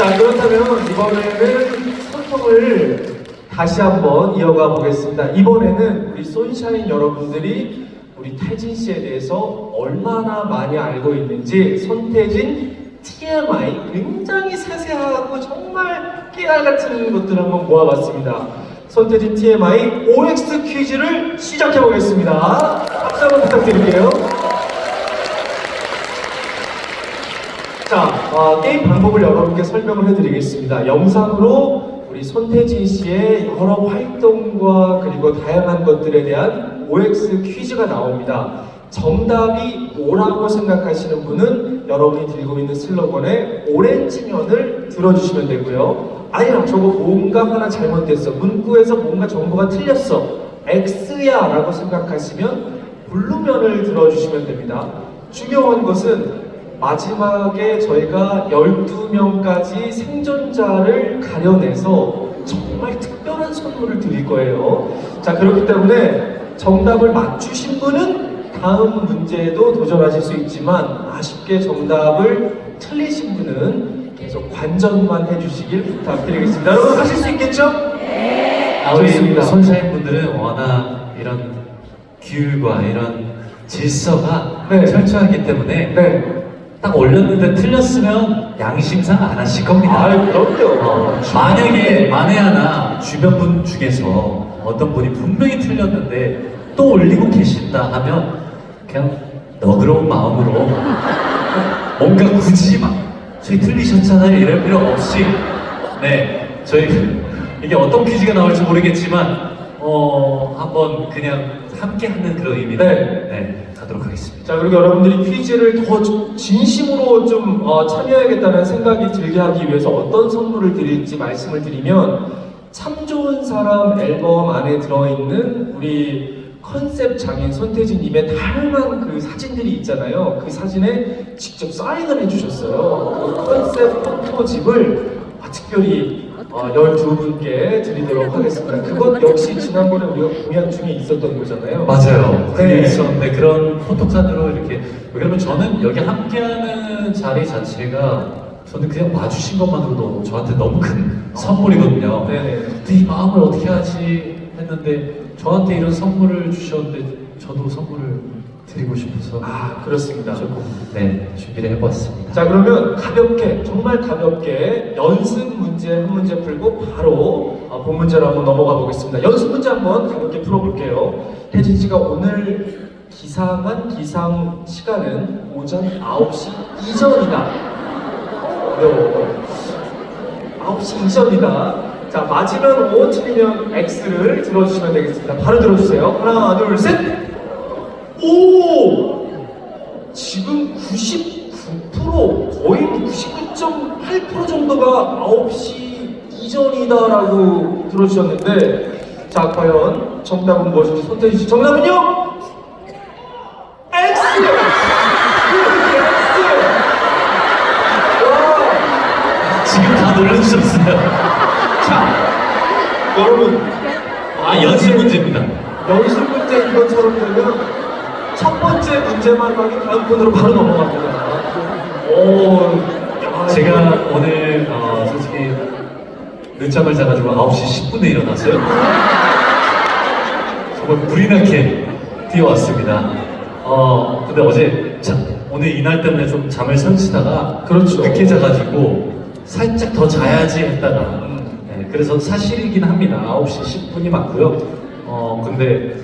자, 그렇다면 이번에는 소통을 다시 한번 이어가 보겠습니다. 이번에는 우리 손샤인 여러분들이 우리 태진 씨에 대해서 얼마나 많이 알고 있는지 손태진 TMI 굉장히 세세하고 정말 깨알 같은 것들 한번 모아봤습니다. 손태진 TMI OX 퀴즈를 시작해 보겠습니다. 박수 한번 부탁드릴게요. 자, 어, 게임 방법을 여러분께 설명을 해드리겠습니다. 영상으로 우리 손태진 씨의 여러 활동과 그리고 다양한 것들에 대한 OX 퀴즈가 나옵니다. 정답이 뭐라고 생각하시는 분은 여러분이 들고 있는 슬로건에 오렌지 면을 들어주시면 되고요. 아니야, 저거 뭔가 하나 잘못됐어. 문구에서 뭔가 정보가 틀렸어. X야 라고 생각하시면 블루면을 들어주시면 됩니다. 중요한 것은 마지막에 저희가 12명까지 생존자를 가려내서 정말 특별한 선물을 드릴 거예요. 자, 그렇기 때문에 정답을 맞추신 분은 다음 문제에도 도전하실 수 있지만 아쉽게 정답을 틀리신 분은 계속 관전만 해주시길 부탁드리겠습니다. 여러분 하실 수 있겠죠? 아, 우리 좋습니다. 선사인 분들은 워낙 이런 규율과 이런 질서가 네. 철저하기 때문에 네. 딱 올렸는데 틀렸으면 양심상 안 하실 겁니다. 아, 그럼요. 어, 만약에 만에 하나 주변 분 중에서 어떤 분이 분명히 틀렸는데 또 올리고 계신다 하면 그냥 너그러운 마음으로 뭔가 굳이 막 저희 틀리셨잖아요 이럴 필요 없이 네 저희 이게 어떤 퀴즈가 나올지 모르겠지만 어 한번 그냥 함께 하는 그런 의미로 네. 네 가도록 하겠습니다. 자 그리고 여러분들이 퀴즈를 더 진심으로 좀 어, 참여해야겠다는 생각이 들게 하기 위해서 어떤 선물을 드릴지 말씀을 드리면 참 좋은 사람 앨범 안에 들어있는 우리 컨셉 장인 손태진님의 다양한 그 사진들이 있잖아요. 그 사진에 직접 사인을 해주셨어요. 그 컨셉 포토집을 아, 특별히 어, 12분께 드리도록 하겠습니다. 그것 역시 지난번에 우리가 공연 중에 있었던 거잖아요. 맞아요. 그게 네. 있었는데 그런 포토카드로 이렇게 왜냐면 저는 여기 함께하는 자리 자체가 저는 그냥 와주신 것만으로 도 저한테 너무 큰 선물이거든요. 네네. 근데 이 마음을 어떻게 하지 했는데 저한테 이런 선물을 주셨는데 저도 선물을 드리고 싶어서 아 그렇습니다. 조금 네 준비를 해봤습니다. 자 그러면 가볍게 정말 가볍게 연습 문제 한 문제 풀고 바로 어, 본 문제로 한번 넘어가 보겠습니다. 연습 문제 한번 가볍게 풀어볼게요. 혜진 씨가 오늘 기상한 기상 시간은 오전 9시 이전이다. 어려워. 9시 이전이다. 자 맞으면 O, 틀리면 X를 들어주시면 되겠습니다. 바로 들어주세요. 하나, 둘, 셋. 오! 지금 99% 거의 99.8% 정도가 9시 이전이다라고 들어주셨는데 자 과연 정답은 무엇인지 손태진 씨 정답은요? X! 지금 다 놀라주셨어요. 자 여러분 아 연습 문제입니다. 연습 문제 이것처럼 되면 첫 번째 문제만 하기 다음 분으로 바로 넘어갑니다. 오, 야, 제가 오늘 어, 솔직히 늦잠을 자가지고 9시 10분에 일어났어요. 정말 불이 나게 뛰어왔습니다. 어, 근데 어제 자, 오늘 이날 때문에 좀 잠을 설치다가 그렇죠. 늦게 자가지고 살짝 더 자야지 했다가 네, 그래서 사실이긴 합니다. 9시 10분이 맞고요. 어, 근데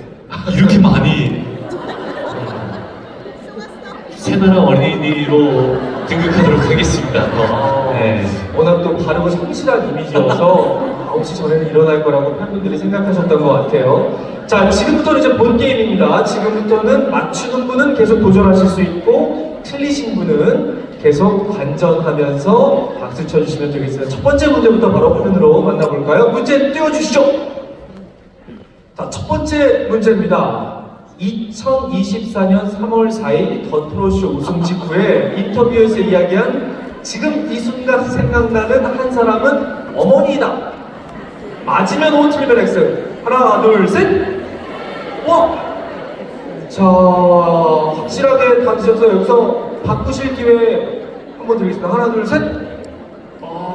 이렇게 많이 새나라 어린이로 등극하도록 하겠습니다. 어, 네. 워낙 또 바르고 성실한 이미지여서 9시 전에는 일어날 거라고 팬분들이 생각하셨던 것 같아요. 자, 지금부터는 이제 본 게임입니다. 지금부터는 맞추는 분은 계속 도전하실 수 있고, 틀리신 분은 계속 관전하면서 박수 쳐주시면 되겠습니다. 첫 번째 문제부터 바로 화면으로 만나볼까요? 문제 띄워주시죠. 자, 첫 번째 문제입니다. 2024년 3월 4일 더 프로쇼 우승 직후에 인터뷰에서 이야기한 지금 이 순간 생각나는 한 사람은 어머니다. 맞으면 틀리면 X. 하나, 둘, 셋. 와. 자, 확실하게 받으셔서 여기서 바꾸실 기회 한번 드리겠습니다. 하나, 둘, 셋.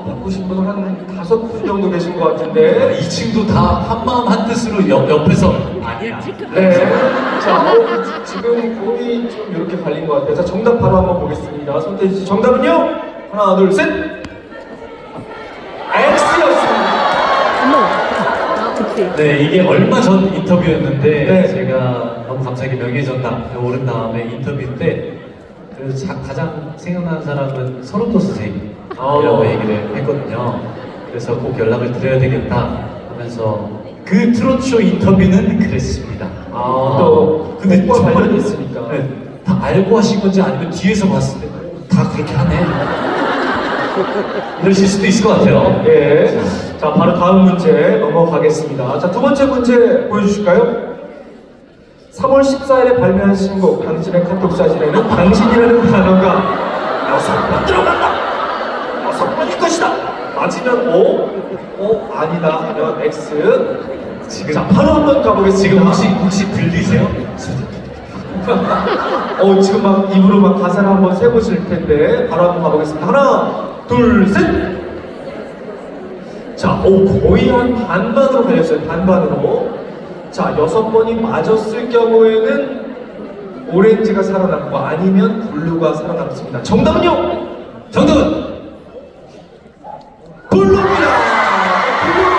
아, 바꾸신 분은 한 다섯 분 정도 계신 것 같은데. 2층도 다 한마음 한뜻으로 옆, 옆에서 아니야. 네. 자, 어, 지금 거의 좀 이렇게 갈린 것 같아요. 자, 정답 바로 한번 보겠습니다. 손태지 씨, 정답은요? 하나, 둘, 셋! X였습니다. 아, 그치. 네, 이게 얼마 전 인터뷰였는데 네. 제가 너무 감사하게 명예전당에 오른 다음에 인터뷰 때 그래서 자- 가장 생각나는 사람은 서른도 선생님 이라고 어. 얘기를 했거든요. 그래서 꼭 연락을 드려야 되겠다 하면서 그 트로트쇼 인터뷰는 그랬습니다. 아, 또 근데 곡과 정말 있으니까. 네, 다 알고 하신 건지 아니면 뒤에서 봤을 때 다 그렇게 하네. 이러실 수도 있을 것 같아요. 예. 자, 바로 다음 문제 넘어가겠습니다. 자, 두 번째 문제 보여주실까요? 3월 14일에 발매한 신곡 당신의 카톡 사진에는 당신이라는 단어가 들어간다. 것이다. 맞으면 O, O 아니다 하면 X. 지금- 자, 바로 한번 가보겠습니다. 지금 혹시 혹시 들리세요? 어, 지금 막 입으로 막 가사를 한번 세보실 텐데 바로 한번 가보겠습니다. 하나, 둘, 셋. 자, 오, 거의 한 반반으로 갈렸어요. 반반으로. 자, 여섯 번이 맞았을 경우에는 오렌지가 살아남고 아니면 블루가 살아남습니다. 정답은요? 정답은 블루입니다. 블루.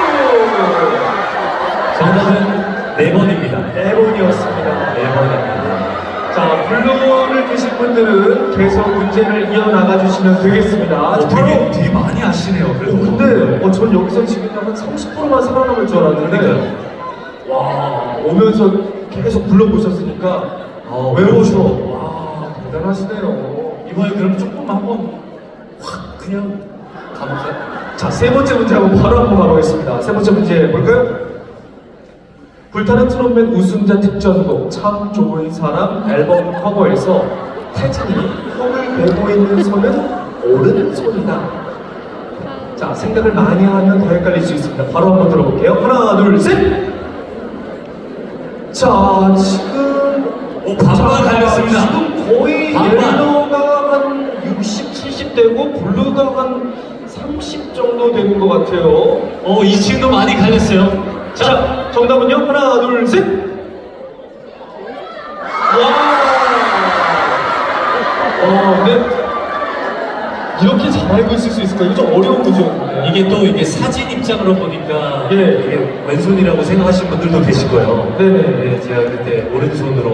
정답은 네 번입니다. 네 번이었습니다. 네 번입니다. 자, 블루를 드신 분들은 계속 문제를 이어나가 주시면 되겠습니다. 어, 되게 되게 많이 아시네요. 어, 그래도. 근데 어, 전 여기서 지금 한 30%만 살아남을 줄 알았는데 와 오면서 계속 불러보셨으니까 어, 외워서 그렇죠. 와 대단하시네요. 이번에 그럼 조금 한번 확 그냥 가볼까요? 자세 번째 문제 한번 바로 한번 가보겠습니다. 세 번째 문제 볼까요? 불타는 트롯맨 우승자 특전곡 참 좋은 사람 앨범 커버에서 태진이 턱을 베고 있는 손은 오른손이다. 자 생각을 많이 하면 더 헷갈릴 수 있습니다. 바로 한번 들어볼게요. 하나 둘 셋. 자 지금 오, 반반 자, 갈렸습니다. 지금 거의 반반. 옐로우가 한 60, 70 되고 블루가 한 30 정도 되는 것 같아요. 어, 이 친구 많이 갈렸어요. 자, 정답은요? 하나, 둘, 셋. 와. 어, 근데 이렇게 잘 알고 있을 수 있을까요? 이거 좀 어려운 문제였는데. 이게 또 이게 사진 입장으로 보니까 예. 이게 왼손이라고 생각하시는 분들도 계실 거예요. 네네. 네, 제가 그때 오른손으로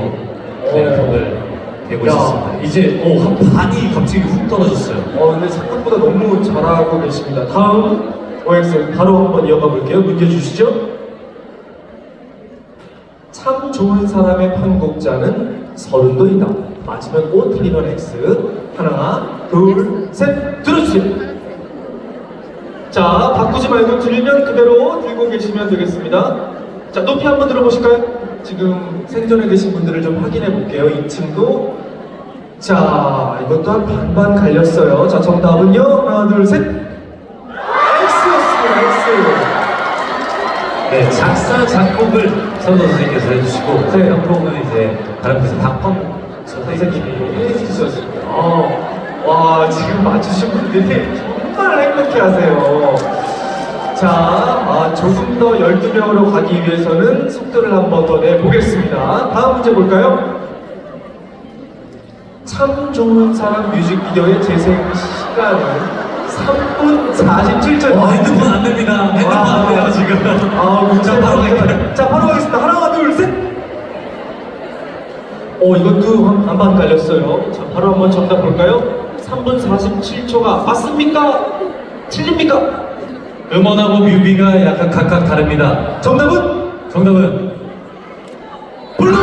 네, 어. 대고 야. 있었습니다. 이제 오, 한 반이 갑자기 훅 떨어졌어요. 어, 근데 생각보다 너무 잘하고 계십니다. 다음 OX 바로 한번 이어가 볼게요. 문제 주시죠. 참 좋은 사람의 편곡자는 서른도이다. 맞으면 O, 틀리면 X. 하나, 둘, 셋. 들어주세요. 자, 바꾸지 말고 들면 그대로 들고 계시면 되겠습니다. 자, 높이 한번 들어보실까요? 지금 생전에 계신 분들을 좀 확인해 볼게요. 2층도. 자, 이것도 한 반반 갈렸어요. 자, 정답은요? 하나, 둘, 셋. X였습니다, X. 네, 작사, 작곡을 선도 선생님께서 해주시고, 네. 편곡은 이제 다른 분에서 박범 선생님이. 어, 와, 지금 맞추신 분들이 정말 행복해 하세요. 자, 아, 조금 더 12명으로 가기 위해서는 속도를 한 번 더 내보겠습니다. 다음 문제 볼까요? 참 좋은 사람 뮤직비디오의 재생 시간은 3분 47초. 와, 핸드폰 안 됩니다. 핸드폰 안 돼요, 지금. 아, 문제 자, 바로. 갈게요. 자, 바로 가겠습니다. 하나, 둘, 셋. 어, 오 이것도 그 한, 반반 갈렸어요. 자 바로 한번 정답 볼까요? 3분 47초가 맞습니까? 틀립니까? 음원하고 뮤비가 약간 각각 다릅니다. 정답은? 정답은? 블루!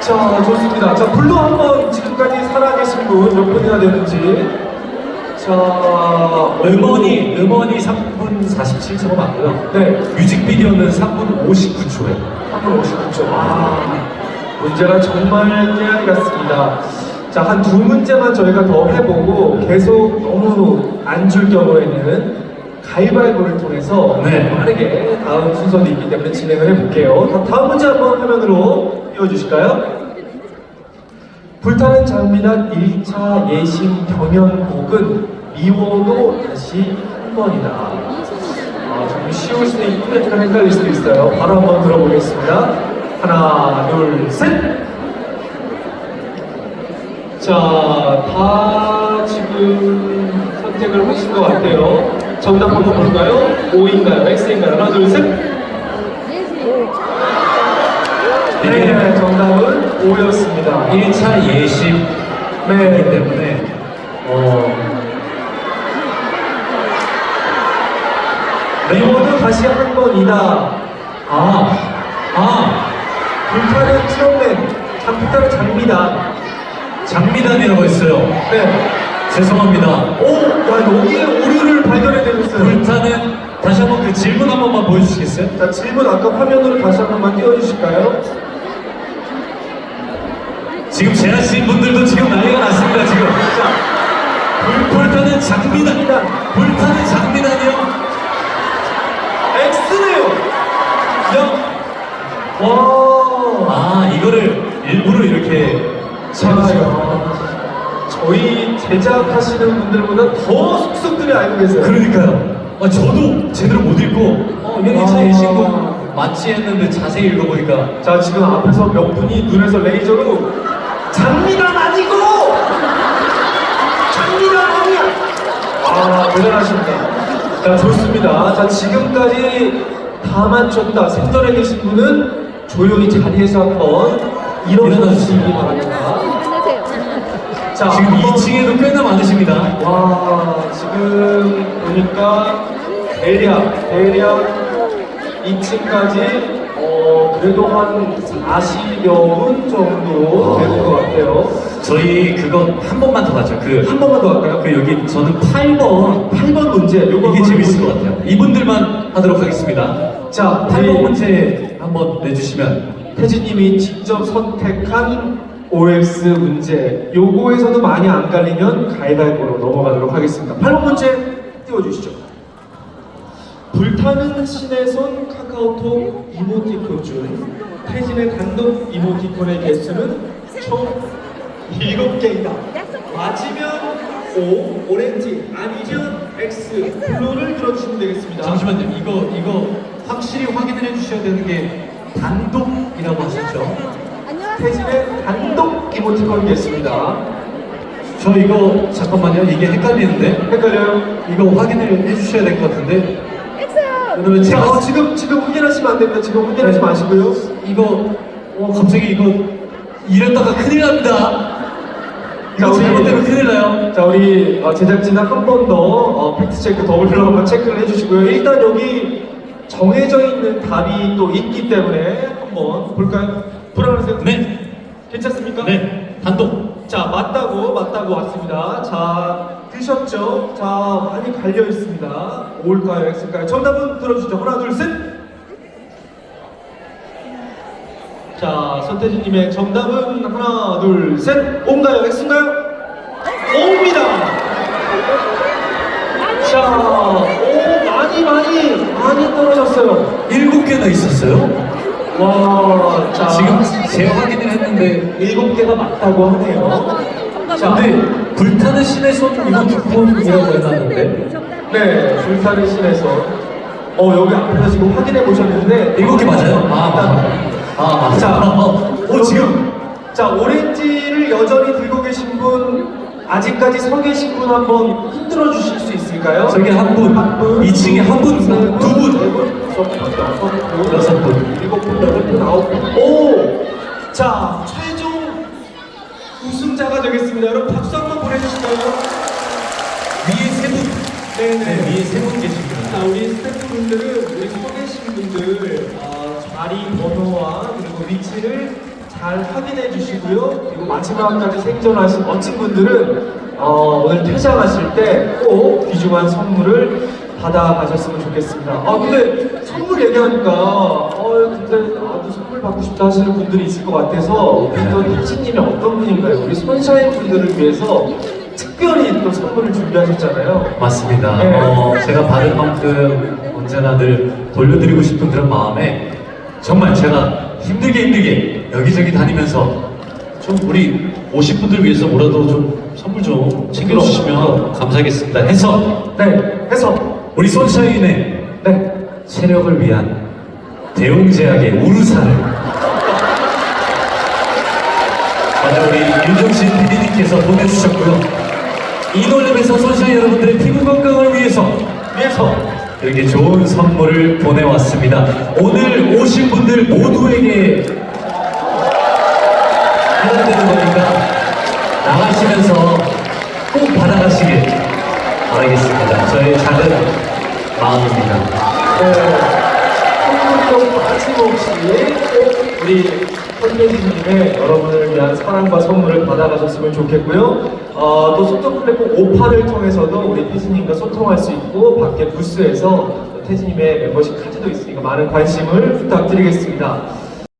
자, 좋습니다. 자, 블루 한번 지금까지 살아계신 분 몇 분이나 되는지. 자, 음원이, 음원이 3분 47초가 맞고요. 네. 뮤직비디오는 3분 59초에. 159점. 문제가 정말 깨알 같습니다. 자, 한 두 문제만 저희가 더 해보고 계속 너무 안 줄 경우에는 가위바위보를 통해서 네. 빠르게 다음 순서도 있기 때문에 진행을 해볼게요. 다음 문제 한번 화면으로 띄워주실까요? 불타는 장미란 1차 예심 경연곡은 미워도 다시 한 번이다. 아, 좀 쉬울 수도 있고 약간 헷갈릴 수도 있어요. 바로 한번 들어보겠습니다. 하나, 둘, 셋! 자, 다 지금 선택을 하신 것 같아요. 정답 한번 볼까요? O인가요? X인가요? 하나, 둘, 셋! 네, 정답은 O였습니다. 1차 예심이기 네. 때문에 어, 미워도 다시 한 번이다. 아, 아, 불타는 자, 불타는 장미다. 장미단이라고 했어요. 네. 죄송합니다. 오, 와, 여기에 오류를 발견해내셨어요. 불타는 다시 한 번 그 질문 한 번만 보여주시겠어요? 자, 질문 아까 화면으로 다시 한 번만 띄워주실까요? 지금 제아신 분들도 지금 난리가 났습니다. 지금. 불, 불타는 장미단. 불타는 장미단이요. X네요. 영. 와. 아, 이거를 일부러 이렇게 자, 저희 제작하시는 분들보다 더 속속들이 알고 계세요. 그러니까요. 아, 저도 제대로 못 읽고, 어, 1차 아. 예신곡 맞지 했는데 자세히 읽어보니까 자, 지금 앞에서 몇 분이 눈에서 레이저로 장미단 아니고 장미단 아니야. 아, 대단하십니다. 자, 좋습니다. 자, 지금까지 다 맞췄다. 생전에 계신 분은 조용히 자리에서 한번 일어나 주시기 바랍니다. 끝내세요. 자, 지금 한번- 2층에도 꽤나 많으십니다. 와, 지금 보니까 대략, 대략 2층까지 어, 그래도 한 40여 분 정도 되는 것 같아요. 저희 그거 한 번만 더 하죠. 그, 한 번만 더 할까요? 그 여기 저는 8번. 8번 문제. 요거 이게 재밌을 것. 같아요. 이분들만 하도록 하겠습니다. 자, 8번 우리 문제 한번 내주시면. 태진님이 직접 선택한 OX 문제. 요거에서도 많이 안 깔리면 가위바위보로 넘어가도록 하겠습니다. 8번 문제 띄워주시죠. 불타는 신의 손 카카오톡 이모티콘 중 태진의 단독 이모티콘의 개수는 총 7개이다. 맞으면 O, 오렌지, 아니면 X, 블루를 들어주시면 되겠습니다. 잠시만요. 이거, 이거 확실히 확인을 해주셔야 되는 게 단독이라고 하셨죠? 태진의 단독 이모티콘 개수입니다. 저 이거, 잠깐만요. 이게 헷갈리는데? 헷갈려요? 이거 확인을 해주셔야 될 것 같은데? 자, 제가 어, 지금 지금 확인하시면 안 됩니다. 지금 확인하지 네. 마시고요. 이거 어 갑자기 이거 이랬다가 큰일 납니다. 이거 우리- 잘못되면 큰일 나요. 자, 우리 어, 제작진은 한 번더 어, 팩트 체크 더블로 한번 체크를 해주시고요. 일단 여기 정해져 있는 답이 또 있기 때문에 한번 볼까요? 불안하세요? 네, 괜찮습니까? 네, 단독. 자, 맞다고 맞다고 왔습니다. 자, 드셨죠? 자, 많이 갈려 있습니다. 올까요, X일까요? 정답은 들어주시죠. 하나, 둘, 셋. 자, 선태진님의 정답은 하나, 둘, 셋. O인가요, X인가요? O입니다. 자, 많이 떨어졌어요. 일곱 개나 있었어요. 와, 자, 지금 제 확인을 했는데. 일곱 개가 맞다고 하네요. 자, 근데 불타는 신의 손 이거 두폰이라고 해놨는데 네, 불타는 신에서 어 여기 앞에서 지금 확인해 보셨는데 일곱 개 맞아요? 아, 일단 아, 맞아. 자, 어, 오 지금 자 오렌지를 여전히 들고 계신 분 아직까지 서 계신 분 한번 흔들어 주실 수 있을까요? 저기 한 분, 한 분, 2층에 한 분, 두 분. 네 분, 여섯 분, 여섯 분, 여섯 분. 일곱 분, 여덟 분, 아홉 분. 오, 자 최종 우승자가 되겠습니다. 여러분 박수 한 번 보내주실까요? 위에 세 분. 네네. 네, 위에 세 분 계십니다. 자, 우리 스태프분들은 우리 서 계신 분들 어, 자리 번호와 그리고 위치를 잘 확인해 주시고요. 그리고 마지막까지 생존하신 멋진 분들은 어, 오늘 퇴장하실 때 꼭 귀중한 선물을 받아가셨으면 좋겠습니다. 아 근데 선물 얘기하니까 어 근데 나도 선물 받고 싶다 하시는 분들이 있을 것 같아서 또 태진님이 어떤 분인가요? 우리 손샤인 분들을 위해서 특별히 또 선물을 준비하셨잖아요. 맞습니다. 네. 어, 제가 받은 만큼 언제나 늘 돌려드리고 싶은 그런 마음에 정말 제가 힘들게 힘들게 여기저기 다니면서 좀 우리 오신 분들 위해서 뭐라도 좀 선물 좀 챙겨주시면 감사하겠습니다. 해서 네, 해서 우리 손샤인의 네, 체력을 위한 대웅제약의 우르사를 먼저 우리 윤종신 PD님께서 보내주셨고요. 이놀랩에서 손샤인 여러분들의 피부 건강을 위해서 위해서 이렇게 좋은 선물을 보내왔습니다. 오늘 오신 분들 모두에게 해당되는 거니까 나가시면서 꼭 받아가시길 바라겠습니다. 저의 작은 마음입니다. 네, 선물도 빠짐없이 꼭 우리 선배님의 여러분을 위한 사랑과 선물을 받아가셨으면 좋겠고요. 어, 또 소통 플랫폼 오파를 통해서도 우리 태진님과 소통할 수 있고 밖에 부스에서 또 태진님의 멤버십 카드도 있으니까 많은 관심을 부탁드리겠습니다.